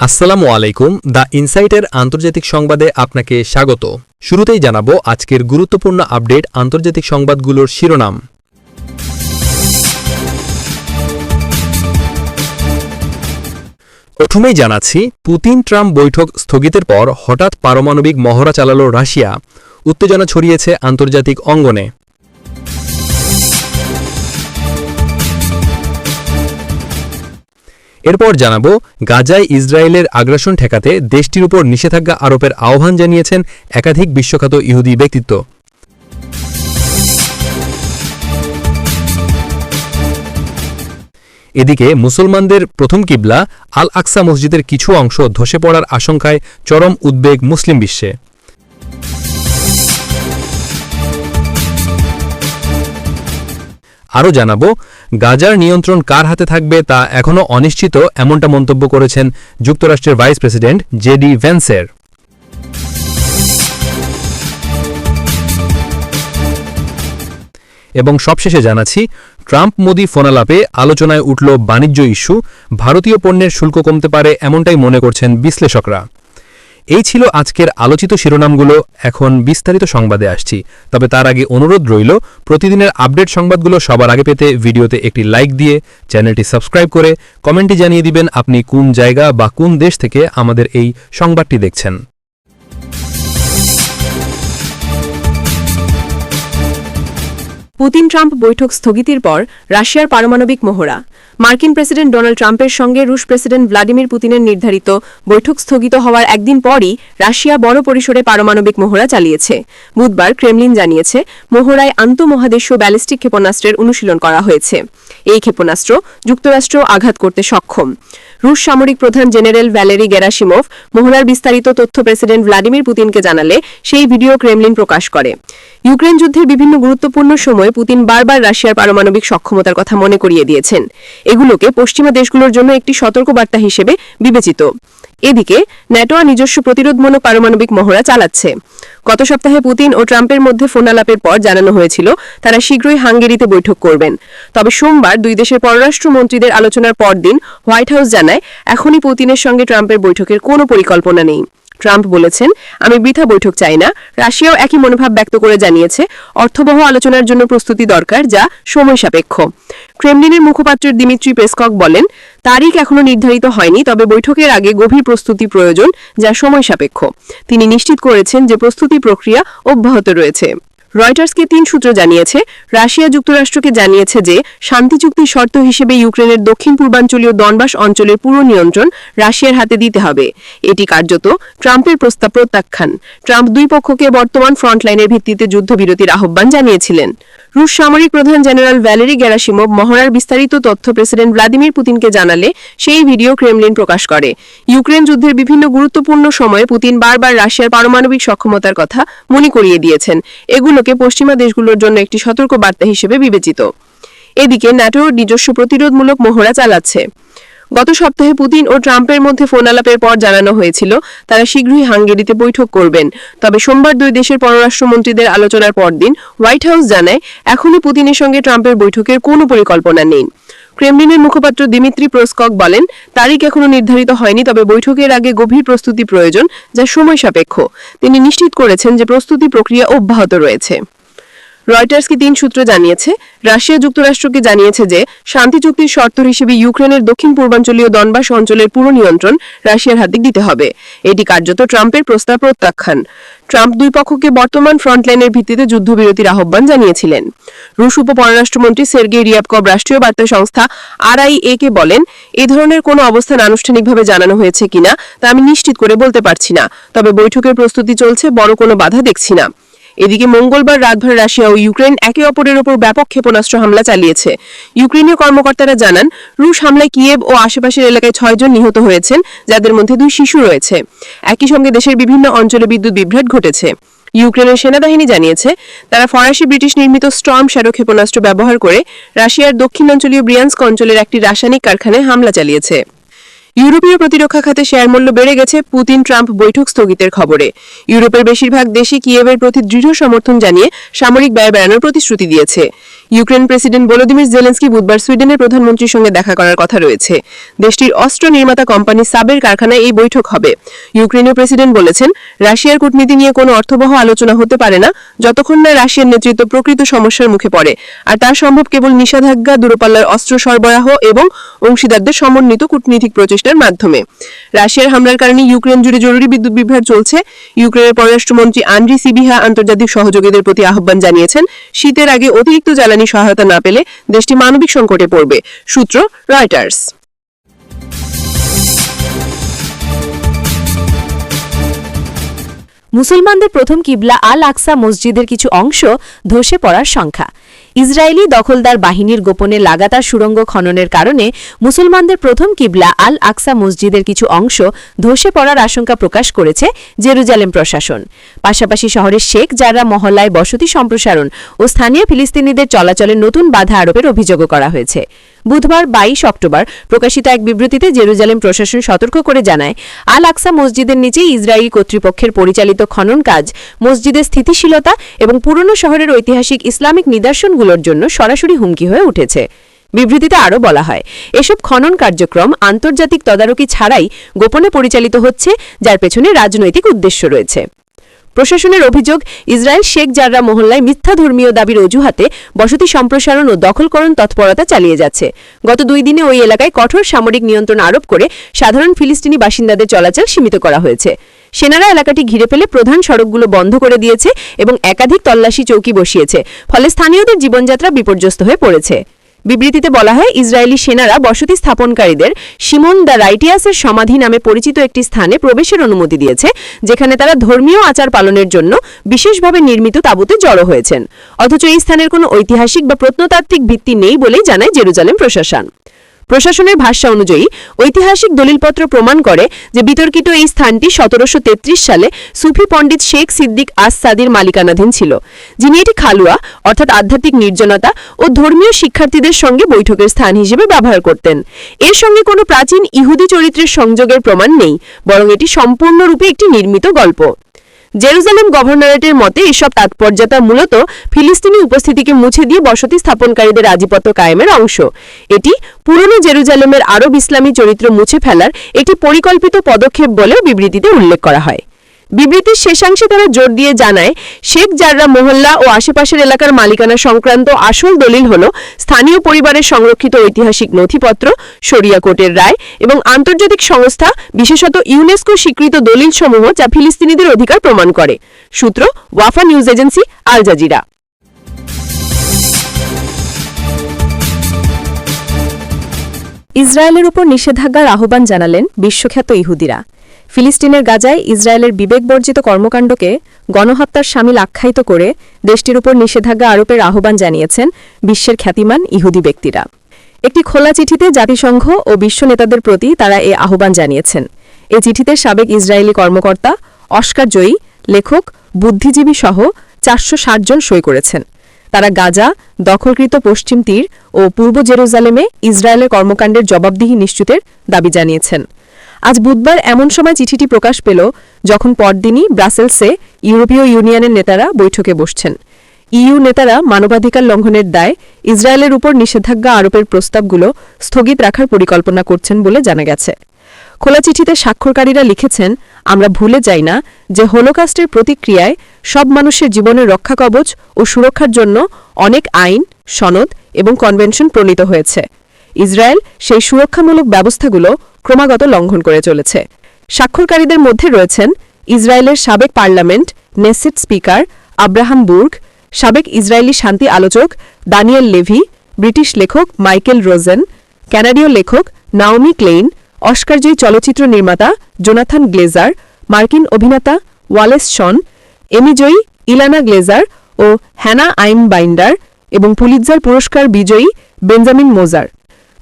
আসসালামু আলাইকুম, দ্য ইনসাইটের আন্তর্জাতিক সংবাদে আপনাকে স্বাগত। শুরুতেই জানাব আজকের গুরুত্বপূর্ণ আপডেট আন্তর্জাতিক সংবাদগুলোর শিরোনাম। প্রথমেই জানাচ্ছি, পুতিন ট্রাম্প বৈঠক স্থগিতের পর হঠাৎ পারমাণবিক মহড়া চালাল রাশিয়া। উত্তেজনা ছড়িয়েছে আন্তর্জাতিক অঙ্গনে। এরপর জানাব, গাজায় ইসরায়েলের আগ্রাসন ঠেকাতে দেশটির উপর নিষেধাজ্ঞা আরোপের আহ্বান জানিয়েছেন একাধিক বিশ্বখ্যাত ইহুদি ব্যক্তিত্ব। এদিকে মুসলমানদের প্রথম কিবলা আল আকসা মসজিদের কিছু অংশ ধসে পড়ার আশঙ্কায় চরম উদ্বেগ মুসলিম বিশ্বে। আরও জানাব, গাজার নিয়ন্ত্রণ কার হাতে থাকবে তা এখনও অনিশ্চিত এমনটা মন্তব্য করেছেন যুক্তরাষ্ট্রের ভাইস প্রেসিডেন্ট জেডি ভ্যান্সের এবং সবশেষে জানাচ্ছি, ট্রাম্প মোদি ফোনালাপে আলোচনায় উঠল বাণিজ্য ইস্যু, ভারতীয় পণ্যের শুল্ক কমতে পারে এমনটাই মনে করছেন বিশ্লেষকরা। এই ছিল আজকের আলোচিত শিরোনামগুলো। এখন বিস্তারিত সংবাদে আসছি। তবে তার আগে অনুরোধ রইল, প্রতিদিনের আপডেট সংবাদগুলো সবার আগে পেতে ভিডিওতে একটি লাইক দিয়ে চ্যানেলটি সাবস্ক্রাইব করে কমেন্টে জানিয়ে দিবেন আপনি কোন জায়গা বা কোন দেশ থেকে আমাদের এই সংবাদটি দেখছেন। পুতিন ট্রাম্প বৈঠক স্থগিতের পর রাশিয়ার পারমাণবিক মহড়া মার্কিন প্রেসিডেন্ট ডোনাল্ড ট্রাম্পের সঙ্গে রুশ প্রেসিডেন্ট ভ্লাদিমির পুতিনের নির্ধারিত বৈঠক স্থগিত হওয়ার একদিন পরই রাশিয়া বড় পরিসরে পারমাণবিক মহড়া চালিয়েছে। বুধবার ক্রেমলিন জানিয়েছে মহড়ায় আন্তঃমহাদেশীয় ব্যালিস্টিক ক্ষেপণাস্ত্রের অনুশীলন করা হয়েছে। এই ক্ষেপণাস্ত্র যুক্তরাষ্ট্র আঘাত করতে সক্ষম। রুশ সামরিক প্রধান জেনারেল ভ্যালেরি গেরাসিমোভ মহড়ার বিস্তারিত তথ্য প্রেসিডেন্ট ভ্লাদিমির পুতিনকে জানালে সেই ভিডিও ক্রেমলিন প্রকাশ করে। ইউক্রেন যুদ্ধের বিভিন্ন গুরুত্বপূর্ণ সময়ে পুতিন বারবার রাশিয়ার পারমাণবিক সক্ষমতার কথা মনে করিয়ে দিয়েছেন। এগুলোকে পশ্চিমা দেশগুলোর জন্য একটি সতর্কবার্তা হিসেবে বিবেচিত। এদিকে ন্যাটোয়া নিজস্ব প্রতিরোধমূলক পারমাণবিক মহড়া চালাচ্ছে। গত সপ্তাহে পুতিন ও ট্রাম্পের মধ্যে ফোনালাপের পর জানানো হয়েছিল, তারা শীঘ্রই হাঙ্গেরিতে বৈঠক করবেন। তবে সোমবার দুই দেশের পররাষ্ট্রমন্ত্রীদের আলোচনার পরদিন হোয়াইট হাউস জানায়, এখনই পুতিনের সঙ্গে ট্রাম্পের বৈঠকের কোনো পরিকল্পনা নেই। ট্রাম্প বলেছেন, আমি বৃথা বৈঠক চাই না। রাশিয়াও একই মনোভাব ব্যক্ত করে জানিয়েছে, অর্থবহ আলোচনার জন্য প্রস্তুতি দরকার, যা সময় সাপেক্ষ। ক্রেমলিনের মুখপাত্র দিমিত্রি পেসকক বলেন, তারিখ এখনও নির্ধারিত হয়নি, তবে বৈঠকের আগে গভীর প্রস্তুতি প্রয়োজন, যা সময় সাপেক্ষ। তিনি নিশ্চিত করেছেন যে প্রস্তুতি প্রক্রিয়া অব্যাহত রয়েছে। রয়টার্সকে তিন সূত্র জানিয়েছে, রাশিয়া যুক্তরাষ্ট্রকে জানিয়েছে যে, শান্তি চুক্তির শর্ত হিসেবে ইউক্রেনের দক্ষিণ পূর্বাঞ্চলীয় দনবাস অঞ্চলের পুরো নিয়ন্ত্রণ রাশিয়ার হাতে দিতে হবে। এটি কার্যত ট্রাম্পের প্রস্তাব প্রত্যাখ্যান। ট্রাম্প দুই পক্ষকে বর্তমান ফ্রন্টলাইনের ভিত্তিতে যুদ্ধবিরতির আহ্বান জানিয়েছিলেন। রুশ সামরিক প্রধান জেনারেল ভ্যালেরি গ্যারাসিমোভ মহড়ার বিস্তারিত তথ্য প্রেসিডেন্ট ভ্লাদিমির পুতিনকে জানালে সেই ভিডিও ক্রেমলিন প্রকাশ করে। ইউক্রেন যুদ্ধের বিভিন্ন গুরুত্বপূর্ণ সময়ে পুতিন বারবার রাশিয়ার পারমাণবিক সক্ষমতার কথা মনে করিয়ে দিয়েছেন। এগুলোকে পশ্চিমা দেশগুলোর জন্য একটি সতর্ক বার্তা হিসেবে বিবেচিত। এদিকে ন্যাটো নিজস্ব প্রতিরোধমূলক মহড়া চালাচ্ছে। গত সপ্তাহে পুতিন ও ট্রাম্পের মধ্যে ফোন আলাপের পর জানানো হয়েছিল, তারা শীঘ্রই হাঙ্গেরিতে বৈঠক করবেন। তবে সোমবার দুই দেশের পররাষ্ট্রমন্ত্রীদের আলোচনার পরদিন হোয়াইট হাউস জানায় এখনই পুতিনের সঙ্গে ট্রাম্পের বৈঠকের কোনো পরিকল্পনা নেই। ক্রেমলিনের মুখপাত্র দিমিত্রি প্রস্কক বলেন, তারিখ এখনও নির্ধারিত হয়নি, তবে বৈঠকের আগে গভীর প্রস্তুতি প্রয়োজন, যা সময় সাপেক্ষ। তিনি নিশ্চিত করেছেন যে প্রস্তুতি প্রক্রিয়া অব্যাহত রয়েছে। রয়টার্সকে তিন সূত্র জানিয়েছে, রাশিয়া যুক্তরাষ্ট্রকে জানিয়েছে যে, শান্তি চুক্তির শর্ত হিসেবে ইউক্রেনের দক্ষিণ পূর্বাঞ্চলীয় দনবাস অঞ্চলের পুরো নিয়ন্ত্রণ রাশিয়ার হাতে দিতে হবে। এটি কার্যত ট্রাম্পের প্রস্তাব প্রত্যাখ্যান। ট্রাম্প দুই পক্ষকে বর্তমান ফ্রন্টলাইনের ভিত্তিতে যুদ্ধবিরতির আহ্বান জানিয়েছিলেন। রুশ উপ পররাষ্ট্রমন্ত্রী সের্গেই রিয়াবকভ রাষ্ট্রীয় বার্তা সংস্থা আরআইএ কে বলেন, এ ধরনের কোনো অবস্থান আনুষ্ঠানিকভাবে জানানো হয়েছে কিনা তা আমি নিশ্চিত করে বলতে পারছি না। তবে বৈঠকের প্রস্তুতি চলছে, বড় কোনো বাধা দেখছি না। এদিকে মঙ্গলবার রাতভর রাশিয়া ও ইউক্রেন একে অপরের ওপর ব্যাপক ক্ষেপণাস্ত্র হামলা চালিয়েছে। ইউক্রেনীয় কর্মকর্তারা জানান, রুশ হামলায় কিয়েভ ও আশেপাশের এলাকায় ছয়জন নিহত হয়েছেন, যাদের মধ্যে দুই শিশু রয়েছে। একই সঙ্গে দেশের বিভিন্ন অঞ্চলে বিদ্যুৎ বিভ্রাট ঘটেছে। ইউক্রেনের সেনাবাহিনী জানিয়েছে, তারা ফরাসি ব্রিটিশ নির্মিত স্টর্ম শ্যাডো ক্ষেপণাস্ত্র ব্যবহার করে রাশিয়ার দক্ষিণাঞ্চলীয় ব্রিয়ান্স্ক অঞ্চলের একটি রাসায়নিক কারখানায় হামলা চালিয়েছে। ইউরোপীয় প্রতিরক্ষা খাতে শেয়ার মূল্য বেড়ে গেছে পুতিন ট্রাম্প বৈঠক স্থগিতের খবরে। ইউরোপের বেশিরভাগ দেশই কিয়েভের প্রতি দৃঢ় সমর্থন জানিয়ে সামরিক ব্যয় বাড়ানোর প্রতিশ্রুতি দিয়েছে। ইউক্রেন প্রেসিডেন্ট ভলোদিমির জেলেন্সকি বুধবার সুইডেনের প্রধানমন্ত্রীর সঙ্গে দেখা করার কথা রয়েছে। দেশটির অস্ত্র নির্মাতা কোম্পানি সাবের কারখানায় এই বৈঠক হবে। ইউক্রেনীয় প্রেসিডেন্ট বলেছেন, রাশিয়ার কূটনীতি নিয়ে কোনো অর্থবহ আলোচনা হতে পারে না, যতক্ষণ না রাশিয়ার নেতৃত্ব প্রকৃত সমস্যার মুখে পড়ে। আর তা সম্ভব কেবল নিষেধাজ্ঞা, দূরপাল্লার অস্ত্র সরবরাহ এবং অংশীদারদের সমন্বিত কূটনীতিক প্রচেষ্টার মাধ্যমে। রাশিয়ার হামলার কারণে ইউক্রেন জুড়ে জরুরি বিদ্যুৎ বিভ্রাট চলছে। ইউক্রেনের পররাষ্ট্রমন্ত্রী আন্দ্রি সিবিহা আন্তর্জাতিক সহযোগীদের প্রতি আহ্বান জানিয়েছেন, শীতের আগে অতিরিক্ত জ্বালানি সহায়তা না পেলে দেশটি মানবিক সংকটে পড়বে, সূত্র রয়টার্স। মুসলমানদের প্রথম কিবলা আল আকসা মসজিদের কিছু অংশ ধসে পড়ার সংখ্যা। ইসরায়েলি দখলদার বাহিনীর গোপনে লাগাতার সুড়ঙ্গ খননের কারণে মুসলমানদের প্রথম কিবলা আল আকসা মসজিদের কিছু অংশ ধসে পড়ার আশঙ্কা প্রকাশ করেছে জেরুজালেম প্রশাসন। পাশাপাশি শহরের শেখ যারা মহল্লায় বসতি সম্প্রসারণ ও স্থানীয় ফিলিস্তিনিদের চলাচলে নতুন বাধা আরোপের অভিযোগও করা হয়েছে। বুধবার বাইশ অক্টোবর প্রকাশিত এক বিবৃতিতে জেরুজালেম প্রশাসন সতর্ক করে জানায় আল আকসা মসজিদের নিচে ইসরায়েলি কর্তৃপক্ষের পরিচালিত খনন কাজ, মসজিদের স্থিতিশীলতা এবং পুরনো শহরের ঐতিহাসিক ইসলামিক নিদর্শনগুলোর জন্য সরাসরি হুমকি হয়ে উঠেছে। বিবৃতিতে আরও বলা হয়, এসব খনন কার্যক্রম আন্তর্জাতিক তদারকি ছাড়াই গোপনে পরিচালিত হচ্ছে, যার পেছনে রাজনৈতিক উদ্দেশ্য রয়েছে। প্রশাসনের অভিযোগ, ইসরায়েল শেখ জাররা মহল্লায় মিথ্যা ধর্মীয় দাবির অজুহাতে বসতি সম্প্রসারণ ও দখলকরণ তৎপরতা চালিয়ে যাচ্ছে। গত দুই দিনে ওই এলাকায় কঠোর সামরিক নিয়ন্ত্রণ আরোপ করে সাধারণ ফিলিস্তিনি বাসিন্দাদের চলাচল সীমিত করা হয়েছে। সেনারা এলাকাটি ঘিরে ফেলে প্রধান সড়কগুলো বন্ধ করে দিয়েছে এবং একাধিক তল্লাশি চৌকি বসিয়েছে, ফলে স্থানীয়দের জীবনযাত্রা বিপর্যস্ত হয়ে পড়েছে। বিবৃতিতে বলা হয়, ইসরায়েলি সেনারা বসতি স্থাপনকারীদের সিমন দ্য রাইটিয়াসের সমাধি নামে পরিচিত একটি স্থানে প্রবেশের অনুমতি দিয়েছে, যেখানে তারা ধর্মীয় আচার পালনের জন্য বিশেষভাবে নির্মিত তাঁবুতে জড়ো হয়েছেন। অথচ এই স্থানের কোনো ঐতিহাসিক বা প্রত্নতাত্ত্বিক ভিত্তি নেই বলেই জানায় জেরুজালেম প্রশাসন। প্রশাসনের ভাষ্য অনুযায়ী, ঐতিহাসিক দলিলপত্র প্রমাণ করে যে বিতর্কিত এই স্থানটি সতেরোশো তেত্রিশ সালে সুফি পণ্ডিত শেখ সিদ্দিক আস সাদির মালিকানাধীন ছিল, যিনি এটি খালুয়া, অর্থাৎ আধ্যাত্মিক নির্জনতা ও ধর্মীয় শিক্ষার্থীদের সঙ্গে বৈঠকের স্থান হিসেবে ব্যবহার করতেন। এর সঙ্গে কোনো প্রাচীন ইহুদি চরিত্রের সংযোগের প্রমাণ নেই, বরং এটি সম্পূর্ণরূপে একটি নির্মিত গল্প। জেরুজালেম গভর্নরেটের মতে এসব তাৎপর্যতা মূলত ফিলিস্তিনি উপস্থিতিকে মুছে দিয়ে বসতি স্থাপনকারীদের আধিপত্য কায়েমের অংশ। এটি পুরনো জেরুজালেমের আরব ইসলামী চরিত্র মুছে ফেলার একটি পরিকল্পিত পদক্ষেপ বলেও বিবৃতিতে উল্লেখ করা হয়। বিবৃতির শেষাংশে তারা জোর দিয়ে জানায়, শেখ জাররা মহল্লা ও আশেপাশের এলাকার মালিকানা সংক্রান্ত আসল দলিল হল স্থানীয় পরিবারের সংরক্ষিত ঐতিহাসিক নথিপত্র, শরিয়া কোর্টের রায় এবং আন্তর্জাতিক সংস্থা, বিশেষত ইউনেস্কো স্বীকৃত দলিলসমূহ যা ফিলিস্তিনিদের অধিকার প্রমাণ করে। সূত্র, Wafa news agency, Al Jazeera. ইসরায়েলের উপর নিষেধাজ্ঞার আহ্বান জানালেন বিশ্বখ্যাত ইহুদিরা। ফিলিস্তিনের গাজায় ইসরায়েলের বিবেকবর্জিত কর্মকাণ্ডকে গণহত্যার সামিল আখ্যায়িত করে দেশটির উপর নিষেধাজ্ঞা আরোপের আহ্বান জানিয়েছেন বিশ্বের খ্যাতিমান ইহুদি ব্যক্তিরা। একটি খোলা চিঠিতে জাতিসংঘ ও বিশ্ব নেতাদের প্রতি তারা এ আহ্বান জানিয়েছেন। এ চিঠিতে সাবেক ইসরায়েলি কর্মকর্তা অস্কার জয়ী, লেখক, বুদ্ধিজীবী সহ চারশো ষাট জন সই করেছেন। তারা গাজা, দখলকৃত পশ্চিম তীর ও পূর্ব জেরুজালেমে ইসরায়েলের কর্মকাণ্ডের জবাবদিহি নিশ্চিতের দাবি জানিয়েছেন। আজ বুধবার এমন সময় চিঠিটি প্রকাশ পেল যখন পরদিনই ব্রাসেলসে ইউরোপীয় ইউনিয়নের নেতারা বৈঠকে বসছেন। ইইউ নেতারা মানবাধিকার লঙ্ঘনের দায় ইসরায়েলের উপর নিষেধাজ্ঞা আরোপের প্রস্তাবগুলো স্থগিত রাখার পরিকল্পনা করছেন বলে জানা গেছে। খোলা চিঠিতে স্বাক্ষরকারীরা লিখেছেন, আমরা ভুলে যাই না যে হোলোকাস্টের প্রতিক্রিয়ায় সব মানুষের জীবনের রক্ষা কবচ ও সুরক্ষার জন্য অনেক আইন, সনদ এবং কনভেনশন প্রণীত হয়েছে। ইসরায়েল সেই সুরক্ষামূলক ব্যবস্থাগুলো ক্রমাগত লঙ্ঘন করে চলেছে। স্বাক্ষরকারীদের মধ্যে রয়েছেন ইসরায়েলের সাবেক parliament Knesset speaker Abraham Burg, সাবেক ইসরায়েলি শান্তি আলোচক দানিয়েল লেভি, ব্রিটিশ লেখক মাইকেল রোজেন, ক্যানাডীয় লেখক নাওমি ক্লেইন, অস্কারজয়ী চলচ্চিত্র নির্মাতা জোনাথন গ্লেজার, মার্কিন অভিনেতা ওয়ালেস শন, এমিজয়ী ইলানা গ্লেজার ও হ্যানা আইম বাইন্ডার এবং পুলিৎজার পুরস্কার বিজয়ী বেঞ্জামিন মোজার।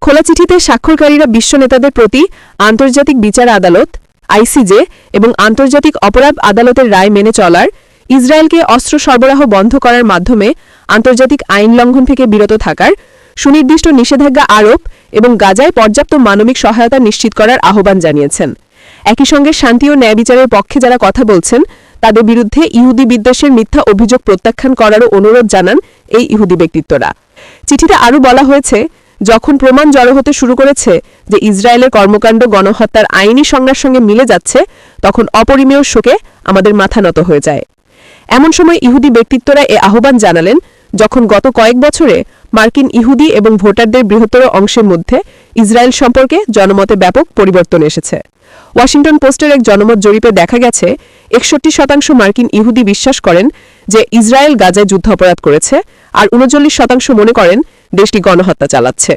খোলা চিঠিতে স্বাক্ষরকারীরা বিশ্ব নেতাদের প্রতি আন্তর্জাতিক বিচার আদালত, আইসিজে এবং আন্তর্জাতিক অপরাধ আদালতের রায় মেনে চলার, ইসরায়েলকে অস্ত্র সরবরাহ বন্ধ করার মাধ্যমে আন্তর্জাতিক আইন লঙ্ঘন থেকে বিরত থাকার সুনির্দিষ্ট নিষেধাজ্ঞা আরোপ এবং গাজায় পর্যাপ্ত মানবিক সহায়তা নিশ্চিত করার আহ্বান জানিয়েছেন। একই সঙ্গে শান্তি ও ন্যায় বিচারের পক্ষে যারা কথা বলছেন, তাদের বিরুদ্ধে ইহুদি বিদ্বেষের মিথ্যা অভিযোগ প্রত্যাখ্যান করারও অনুরোধ জানান এই ইহুদি ব্যক্তিত্বরা। চিঠিতে আরও বলা হয়েছে যখন প্রমাণ জড়ো হতে শুরু করেছে যে ইসরায়েলের কর্মকাণ্ড, গণহত্যার আইনি সংজ্ঞার সঙ্গে মিলে যাচ্ছে, তখন অপরিমেয় শোকে আমাদের মাথা নত হয়ে যায়। এমন সময় ইহুদি ব্যক্তিত্বরা এ আহ্বান জানালেন, যখন গত কয়েক বছরে মার্কিন ইহুদি এবং ভোটারদের বৃহত্তর অংশের মধ্যে ইসরায়েল সম্পর্কে জনমতে ব্যাপক পরিবর্তন এসেছে। ওয়াশিংটন পোস্টের এক জনমত জরিপে দেখা গেছে, একষট্টি শতাংশ মার্কিন ইহুদি বিশ্বাস করেন যে ইসরায়েল গাজায় যুদ্ধাপরাধ করেছে, আর উনচল্লিশ শতাংশ মনে করেন দেশটি গণহত্যা চালাচ্ছে।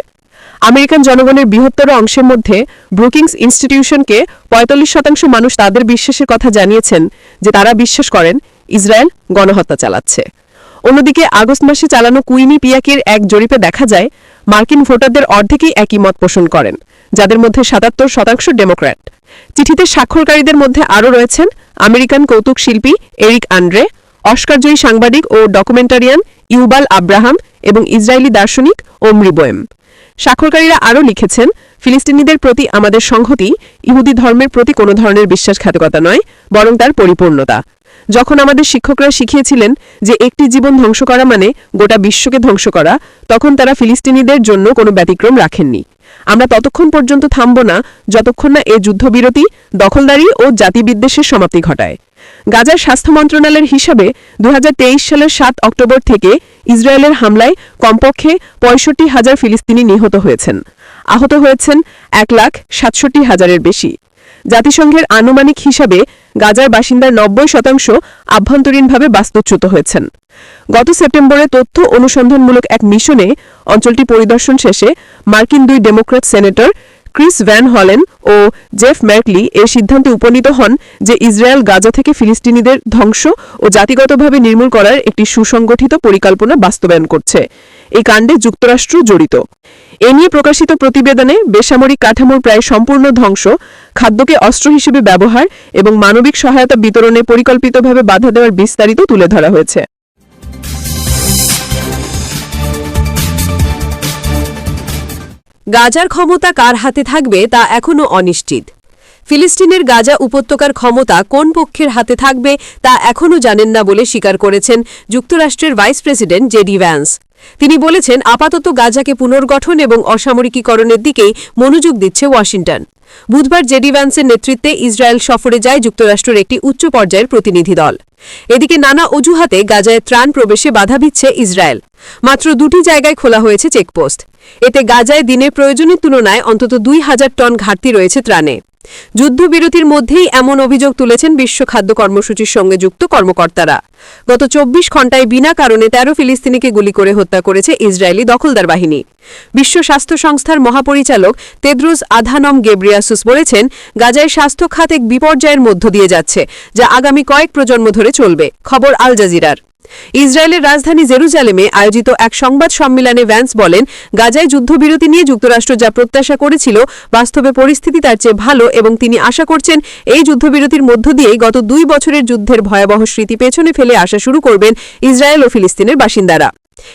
আমেরিকান জনগণের বৃহত্তর অংশের মধ্যে ব্রুকিংস ইনস্টিটিউশনকে পঁয়তাল্লিশ শতাংশ মানুষ তাদের বিশ্বাসের কথা জানিয়েছেন যে তারা বিশ্বাস করেন ইসরায়েল গণহত্যা চালাচ্ছে। অন্যদিকে আগস্ট মাসে চালানো কুইনি পিয়াকের এক জরিপে দেখা যায়, মার্কিন ভোটারদের অর্ধেকই একই মত পোষণ করেন, যাদের মধ্যে সাতাত্তর শতাংশ ডেমোক্র্যাট। চিঠিতে স্বাক্ষরকারীদের মধ্যে আরও রয়েছেন আমেরিকান কৌতুক শিল্পী এরিক আন্ড্রে অস্কারজয়ী সাংবাদিক ও ডকুমেন্টারিয়ান ইউবাল আব্রাহাম এবং ইসরায়েলি দার্শনিক ওমরি বোয়েম স্বাক্ষরকারীরা আরও লিখেছেন, ফিলিস্তিনিদের প্রতি আমাদের সংহতি ইহুদি ধর্মের প্রতি কোনো ধরনের বিশ্বাসঘাতকতা নয়, বরং তার পরিপূর্ণতা। যখন আমাদের শিক্ষকরা শিখিয়েছিলেন যে একটি জীবন ধ্বংস করা মানে গোটা বিশ্বকে ধ্বংস করা, তখন তারা ফিলিস্তিনিদের জন্য কোনো ব্যতিক্রম রাখেননি। আমরা ততক্ষণ পর্যন্ত থামব না যতক্ষণ না এ যুদ্ধবিরতি, দখলদারি ও জাতিবিদ্বেষের সমাপ্তি ঘটায়। গাজার স্বাস্থ্য মন্ত্রণালয়ের হিসাবে দু হাজার তেইশ সালের সাত অক্টোবর থেকে ইসরায়েলের হামলায় কমপক্ষে পঁয়ষট্টি হাজার ফিলিস্তিনি নিহত হয়েছেন। আহত হয়েছেন এক লাখ সাতষট্টি হাজারের বেশি। জাতিসংঘের আনুমানিক হিসাবে গাজার বাসিন্দার নব্বই শতাংশ আভ্যন্তরীণভাবে বাস্তুচ্যুত হয়েছেন। গত সেপ্টেম্বরে তথ্য অনুসন্ধানমূলক এক মিশনে অঞ্চলটি পরিদর্শন শেষে মার্কিন দুই ডেমোক্র্যাট সেনেটর ক্রিস ভ্যান হলেন ও জেফ ম্যাকলি এর সিদ্ধান্তে উপনীত হন যে ইসরায়েল গাজা থেকে ফিলিস্তিনিদের ধ্বংস ও জাতিগতভাবে নির্মূল করার একটি সুসংগঠিত পরিকল্পনা বাস্তবায়ন করছে। এই কাণ্ডে যুক্তরাষ্ট্র জড়িত। এ নিয়ে প্রকাশিত প্রতিবেদনে বেসামরিক কাঠামোর প্রায় সম্পূর্ণ ধ্বংস, খাদ্যকে অস্ত্র হিসেবে ব্যবহার এবং মানবিক সহায়তা বিতরণে পরিকল্পিতভাবে বাধা দেওয়ার বিস্তারিত তুলে ধরা হয়েছে। গাজার ক্ষমতা কার হাতে থাকবে তা এখনও অনিশ্চিত। ফিলিস্তিনের গাজা উপত্যকার ক্ষমতা কোন পক্ষের হাতে থাকবে তা এখনও জানেন না বলে স্বীকার করেছেন যুক্তরাষ্ট্রের ভাইস প্রেসিডেন্ট জেডি ভ্যান্স। তিনি বলেছেন, আপাতত গাজাকে পুনর্গঠন এবং অসামরিকীকরণের দিকেই মনোযোগ দিচ্ছে ওয়াশিংটন। বুধবার জেডি ভ্যান্সের নেতৃত্বে ইসরায়েল সফরে যায় যুক্তরাষ্ট্রের একটি উচ্চ পর্যায়ের প্রতিনিধি দল। এদিকে নানা অজুহাতে গাজায় ত্রাণ প্রবেশে বাধা দিচ্ছে ইসরায়েল। মাত্র দুটি জায়গায় খোলা হয়েছে চেকপোস্ট। এতে গাজায় দিনের প্রয়োজনের তুলনায় অন্তত দুই হাজার টন ঘাটতি রয়েছে ত্রাণে। যুদ্ধবিরতির মধ্যেই এমন অভিযোগ তুলেছেন বিশ্ব খাদ্য কর্মসূচির সঙ্গে যুক্ত কর্মকর্তারা। গত চব্বিশ ঘণ্টায় বিনা কারণে তেরো ফিলিস্তিনিকে গুলি করে হত্যা করেছে ইসরায়েলি দখলদার বাহিনী। বিশ্ব স্বাস্থ্য সংস্থার মহাপরিচালক তেদ্রুস আধানম গেব্রিয়াসুস বলেছেন, গাজায় স্বাস্থ্য খাত এক বিপর্যয়ের মধ্য দিয়ে যাচ্ছে, যা আগামী কয়েক প্রজন্ম ধরে চলবে। খবর আল জাজিরার। ইসরায়েলের রাজধানী জেরুজালেমে আয়োজিত এক সংবাদ সম্মেলনে ভ্যান্স বলেন, গাজায় যুদ্ধবিরতি নিয়ে যুক্তরাষ্ট্র যা প্রত্যাশা করেছিল বাস্তবে পরিস্থিতি তার চেয়ে ভালো এবং তিনি আশা করছেন এই যুদ্ধবিরতির মধ্য দিয়ে গত দুই বছরের যুদ্ধের ভয়াবহ স্মৃতি পেছনে ফেলে আসা শুরু করবেন ইসরায়েল ও ফিলিস্তিনের বাসিন্দারা।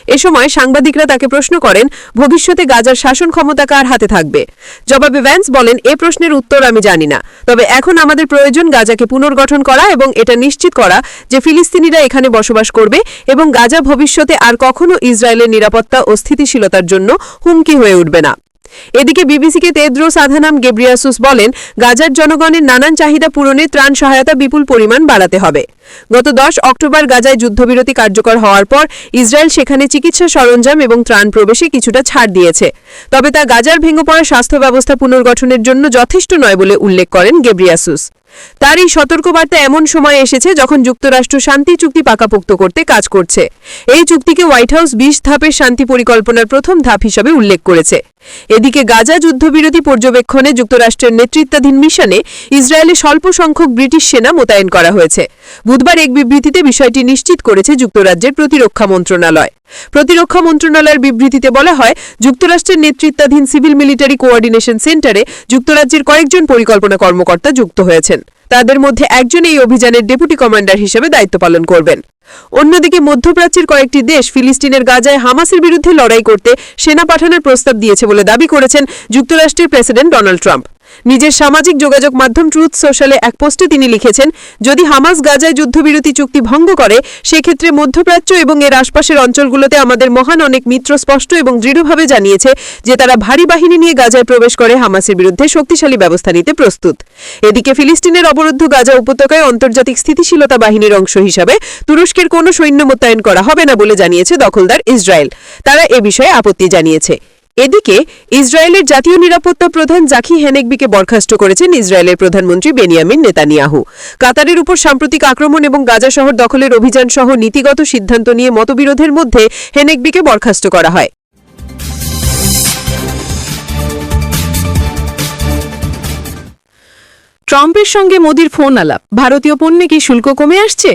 এ সময় সাংবাদিকরা তাকে প্রশ্ন করেন, ভবিষ্যতে গাজার শাসন ক্ষমতা কার হাতে থাকবে? জবাবে ভ্যান্স বলেন, এ প্রশ্নের উত্তর আমি জানি না। তবে এখন আমাদের প্রয়োজন গাজাকে পুনর্গঠন করা এবং এটা নিশ্চিত করা যে ফিলিস্তিনিরা এখানে বসবাস করবে এবং গাজা ভবিষ্যতে আর কখনো ইসরায়েলের নিরাপত্তা ও স্থিতিশীলতার জন্য হুমকি হয়ে উঠবে না। এদিকে বিবিসিকে তেদ্রোস আধানাম গেব্রিয়াসুস বলেন, গাজার জনগণের নানান চাহিদা পূরণে ত্রাণ সহায়তা বিপুল পরিমাণ বাড়াতে হবে। গত দশ অক্টোবর গাজায় যুদ্ধবিরতি কার্যকর হওয়ার পর ইসরায়েল সেখানে চিকিৎসা সরঞ্জাম এবং ত্রাণ প্রবেশে কিছুটা ছাড় দিয়েছে। তবে তা গাজার ভেঙে পড়া স্বাস্থ্য ব্যবস্থা পুনর্গঠনের জন্য যথেষ্ট নয় বলে উল্লেখ করেন গেব্রিয়াসুস। তার এই সতর্কবার্তা এমন সময় এসেছে যখন যুক্তরাষ্ট্র শান্তি চুক্তি পাকাপোক্ত করতে কাজ করছে। এই চুক্তিকে হোয়াইট হাউস বিশ ধাপের শান্তি পরিকল্পনার প্রথম ধাপ হিসাবে উল্লেখ করেছে। এদিকে গাজা যুদ্ধবিরতি পর্যবেক্ষণে যুক্তরাষ্ট্রের নেতৃত্বাধীন মিশনে ইসরায়েলে স্বল্প সংখ্যক ব্রিটিশ সেনা মোতায়েন করা হয়েছে। বুধবার এক বিবৃতিতে বিষয়টি নিশ্চিত করেছে যুক্তরাজ্যের প্রতিরক্ষা মন্ত্রণালয়। প্রতিরক্ষা মন্ত্রণালয়ের বিবৃতিতে বলা হয়, যুক্তরাষ্ট্রের নেতৃত্বাধীন সিভিল মিলিটারি কোঅর্ডিনেশন সেন্টারে যুক্তরাজ্যের কয়েকজন পরিকল্পনা কর্মকর্তা যুক্ত হয়েছেন। তাদের মধ্যে একজন এই অভিযানের ডেপুটি কমান্ডার হিসেবে দায়িত্ব পালন করবেন। অন্যদিকে মধ্যপ্রাচ্যের কয়েকটি দেশ, ফিলিস্তিনের গাজায় হামাসের বিরুদ্ধে লড়াই করতে সেনা পাঠানোর প্রস্তাব দিয়েছে বলে দাবি করেছেন যুক্তরাষ্ট্রের প্রেসিডেন্ট ডোনাল্ড ট্রাম্প। নিজের সামাজিক যোগাযোগ মাধ্যম ট্রুথ সোশ্যালে এক পোস্টে তিনি লিখেছেন, যদি হামাস গাজায় যুদ্ধবিরতি চুক্তি ভঙ্গ করে, সেক্ষেত্রে মধ্যপ্রাচ্য এবং এর আশপাশের অঞ্চলগুলোতে আমাদের মহান অনেক মিত্র স্পষ্ট এবং দৃঢ়ভাবে জানিয়েছে যে তারা ভারী বাহিনী নিয়ে গাজায় প্রবেশ করে হামাসের বিরুদ্ধে শক্তিশালী ব্যবস্থা নিতে প্রস্তুত। এদিকে ফিলিস্তিনের অবরুদ্ধ গাজা উপত্যকায় আন্তর্জাতিক স্থিতিশীলতা বাহিনীর অংশ হিসাবে তুরস্কের কোনো সৈন্য মোতায়েন করা হবে না বলে জানিয়েছে দখলদার ইসরায়েল। তারা এ বিষয়ে আপত্তি জানিয়েছে। এদিকে, ইসরায়েলের জাতীয় নিরাপত্তা প্রধান জাকি হেনেকবিকে বরখাস্ত করেছেন ইসরায়েলের প্রধানমন্ত্রী বেনিয়ামিন নেতানিয়াহু। কাতারের উপর সাম্প্রতিক আক্রমণ এবং গাজা শহর দখলের অভিযান সহ নীতিগত সিদ্ধান্ত নিয়ে মতবিরোধের মধ্যে হেনেকবিকে বরখাস্ত করা হয়। ট্রাম্পের সঙ্গে মোদির ফোন আলাপ। ভারতীয় পণ্যে কি শুল্ক কমে আসছে?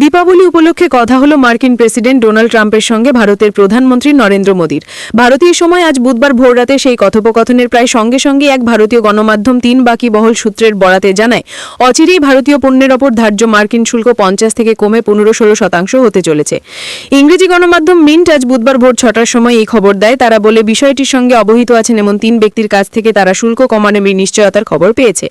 দীপাবলি উপলক্ষে কথা হলো মার্কিন প্রেসিডেন্ট ডোনাল্ড ট্রাম্পের সঙ্গে ভারতের প্রধানমন্ত্রী নরেন্দ্র মোদীর। ভারতীয় সময় আজ বুধবার ভোররাতে সেই কথোপকথনের প্রায় সঙ্গে সঙ্গে এক ভারতীয় গণমাধ্যম তিন বাকি বহল সূত্রের বরাতে জানায়, অচিরেই ভারতীয় পণ্যের ওপর ধার্য মার্কিন শুল্ক পঞ্চাশ থেকে কমে পনেরো ষোলো শতাংশ হতে চলেছে। ইংরেজি গণমাধ্যম মিন্ট আজ বুধবার ভোর ছটার সময় এই খবর দেয়। তারা বলে, বিষয়টির সঙ্গে অবহিত আছেন এমন তিন ব্যক্তির কাছ থেকে তারা শুল্ক কমানোর নিশ্চয়তার খবর পেয়েছে।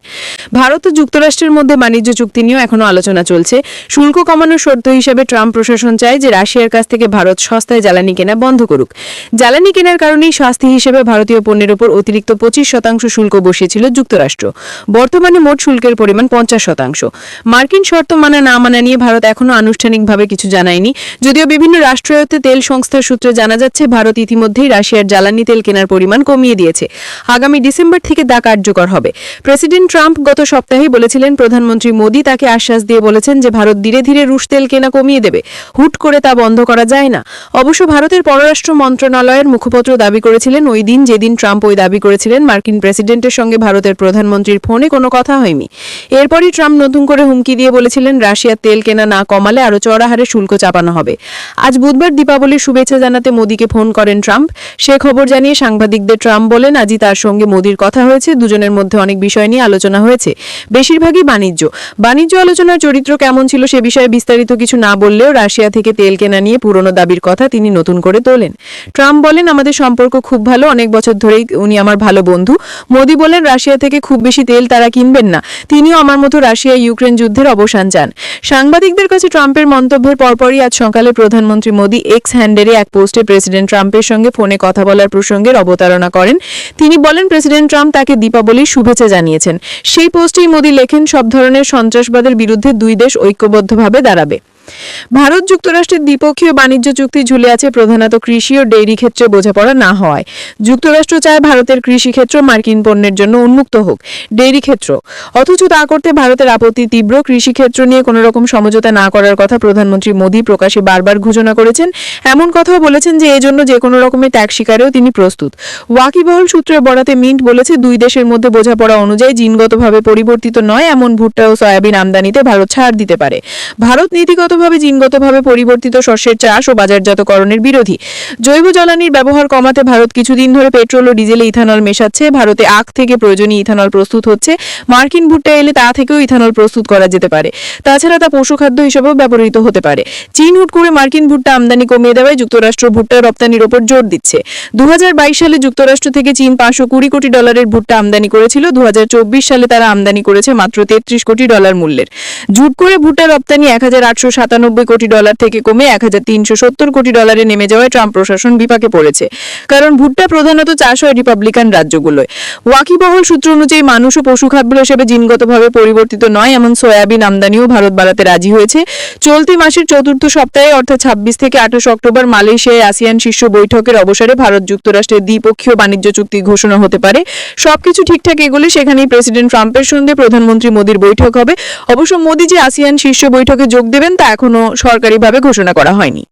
ভারত ও যুক্তরাষ্ট্রের মধ্যে বাণিজ্য চুক্তি নিয়েও এখনও আলোচনা চলছে। শুল্ক কমানোর শর্ত হিসেবে ট্রাম্প প্রশাসন চায় যে রাশিয়ার কাছ থেকে ভারত সস্তায় জ্বালানি কেনা বন্ধ করুক। জ্বালানি কেনার কারণেই শাস্তি হিসেবে ভারতীয় পণ্যের ওপর অতিরিক্ত পঁচিশ শতাংশ শুল্ক বসিয়েছিল যুক্তরাষ্ট্র। বর্তমানে মোট শুল্কের পরিমাণ পঞ্চাশ শতাংশ। মার্কিন শর্ত মানা না মানা নিয়ে ভারত এখনও আনুষ্ঠানিকভাবে কিছু জানায়নি। যদিও বিভিন্ন রাষ্ট্রায়ত্ত তেল সংস্থার সূত্রে জানা যাচ্ছে, ভারত ইতিমধ্যেই রাশিয়ার জ্বালানি তেল কেনার পরিমাণ কমিয়ে দিয়েছে। আগামী ডিসেম্বর থেকে তা কার্যকর হবে। প্রেসিডেন্ট ট্রাম্প গত সপ্তাহেই বলেছিলেন প্রধানমন্ত্রী মোদী, তাকে আশ্বাস দিয়ে বলেছেন যে ভারত ধীরে ধীরে রুশ তেল কেনা কমিয়ে দেবে। হুট করে তা বন্ধ করা যায় না। অবশ্য ভারতের পররাষ্ট্র মন্ত্রণালয়ের মুখপত্র দাবি করেছিলেন ওই দিন যেদিন ট্রাম্প ওই দাবি করেছিলেন মার্কিন প্রেসিডেন্টের সঙ্গে ভারতের প্রধানমন্ত্রীর ফোনে কোনো কথা হয়নি। এরপরই ট্রাম্প নতুন করে হুমকি দিয়ে বলেছিলেন রাশিয়ার তেল কেনা না কমালে আরও চড়া হারে শুল্ক চাপানো হবে। আজ বুধবার দীপাবলির শুভেচ্ছা জানাতে মোদীকে ফোন করেন ট্রাম্প। সে খবর জানিয়ে সাংবাদিকদের ট্রাম্প বলেন, আজই তার সঙ্গে মোদীর কথা হয়েছে। দুজনের মধ্যে অনেক বিষয় নিয়ে আলোচনা হয়েছে। বেশিরভাগই বাণিজ্য। বাণিজ্য আলোচনার চরিত্র কেমন ছিল সে বিষয়ে বিস্তারিত কিছু না বললেও রাশিয়া থেকে তেল কেনা নিয়ে পুরনো দাবির কথা তিনি নতুন করে তোলেন। ট্রাম্প বলেন, আমাদের সম্পর্ক খুব ভালো। অনেক বছর ধরেই উনি আমার ভালো বন্ধু। মোদি বলেন, রাশিয়া থেকে খুব বেশি তেল তারা কিনবেন না। তিনিও আমার মতো রাশিয়া ইউক্রেন যুদ্ধের অবসান চান। সাংবাদিকদের কাছে ট্রাম্পের মন্তব্যের পরপরই আজ সকালে প্রধানমন্ত্রী মোদী এক্স হ্যান্ডেরে এক পোস্টে প্রেসিডেন্ট ট্রাম্পের সঙ্গে ফোনে কথা বলার প্রসঙ্গের অবতারণা করেন। তিনি বলেন, প্রেসিডেন্ট ট্রাম্প তাকে দীপাবলির শুভেচ্ছা জানিয়েছেন। সেই পোস্টেই মোদী লেখেন সব ধরনের সন্ত্রাসবাদের বিরুদ্ধে দুই দেশ ঐক্যবদ্ধভাবে দাঁড়াবে। ভারত যুক্তরাষ্ট্রের দ্বিপক্ষীয় বাণিজ্য চুক্তি ঝুলে আছে প্রধানত কৃষি ও ডেইরি ক্ষেত্রে বোঝাপড়া না হওয়ায়। যুক্তরাষ্ট্র চায় ভারতের কৃষি ক্ষেত্র মার্কিন পণ্যের জন্য উন্মুক্ত হোক। ডেইরি ক্ষেত্র। অথচ তা করতে ভারতের আপত্তি তীব্র কৃষি ক্ষেত্র নিয়ে কোনো রকম সমঝোতা না করার কথা প্রধানমন্ত্রী মোদী প্রকাশে বারবার ঘোষণা করেছেন। এমন কথাও বলেছেন যে, এজন্য যে কোনো রকমের ত্যাগ শিকারেও তিনি প্রস্তুত। ওয়াকিবহল সূত্রের বরাতে মিন্ট বলেছে, দুই দেশের মধ্যে বোঝাপড়া অনুযায়ী জিনগতভাবে পরিবর্তিত নয়, এমন ভুট্টা ও সয়াবিন আমদানিতে ভারত ছাড় দিতে পারে। ভারত নীতিগতভাবে জিনগতভাবে পরিবর্তিত শস্যের চাষ ও বাজারজাতকরণের বিরোধী। জৈব জ্বালানির ব্যবহার কমাতে ভারত কিছুদিন ধরে পেট্রোল ও ডিজেলে ইথানল মেশাচ্ছে। ভারতে আখ থেকে প্রয়োজনীয় ইথানল প্রস্তুত হচ্ছে। মার্কিন ভুট্টা এলে তা থেকেও ইথানল প্রস্তুত করা যেতে পারে। তাছাড়া তা পশুখাদ্য হিসেবেও ব্যবহৃত হতে পারে। চীন হুট করে মার্কিন ভুট্টা আমদানি কমিয়ে দেওয়ায় যুক্তরাষ্ট্র ভুট্টা রপ্তানির ওপর জোর দিচ্ছে। দু হাজার বাইশ সালে যুক্তরাষ্ট্র থেকে চীন পাঁচশো কুড়ি কোটি ডলারের ভুট্টা আমদানি করেছিল। দু হাজার চব্বিশ সালে তারা আমদানি করেছে মাত্র তেত্রিশ কোটি ডলার মূল্যের। জুট করে ভুট্টা রপ্তানি এক হাজার আটশো সাতানব্বই কোটি ডলার থেকে কমে এক হাজার তিনশো সত্তর কোটি ডলারে নেমে যাওয়ায় ট্রাম্প প্রশাসন বিপাকে পড়েছে। কারণ ভুট্টা প্রধানত চাষ হয় রিপাবলিকান রাজ্যগুলোয়। ওয়াকিবহল সূত্র অনুযায়ী মানুষ ও পশু খাদ্য হিসেবে জিনগতভাবে পরিবর্তিত নয়, এমন সয়াবিন আমদানিও ভারত বাড়াতে রাজি হয়েছে। চলতি মাসের চতুর্থ সপ্তাহে, অর্থাৎ ছাব্বিশ থেকে আঠাশ অক্টোবর, মালয়েশিয়ায় আসিয়ান শীর্ষ বৈঠকের অবসরে ভারত যুক্তরাষ্ট্রের দ্বিপক্ষীয় বাণিজ্য চুক্তি ঘোষণা হতে পারে। সবকিছু ঠিকঠাক এগোলে সেখানেই প্রেসিডেন্ট ট্রাম্পের সঙ্গে প্রধানমন্ত্রী মোদীর বৈঠক হবে। অবশ্য মোদী যে আসিয়ান শীর্ষ বৈঠকে যোগ দেবেন, তা এখনও সরকারিভাবে ঘোষণা করা হয়নি।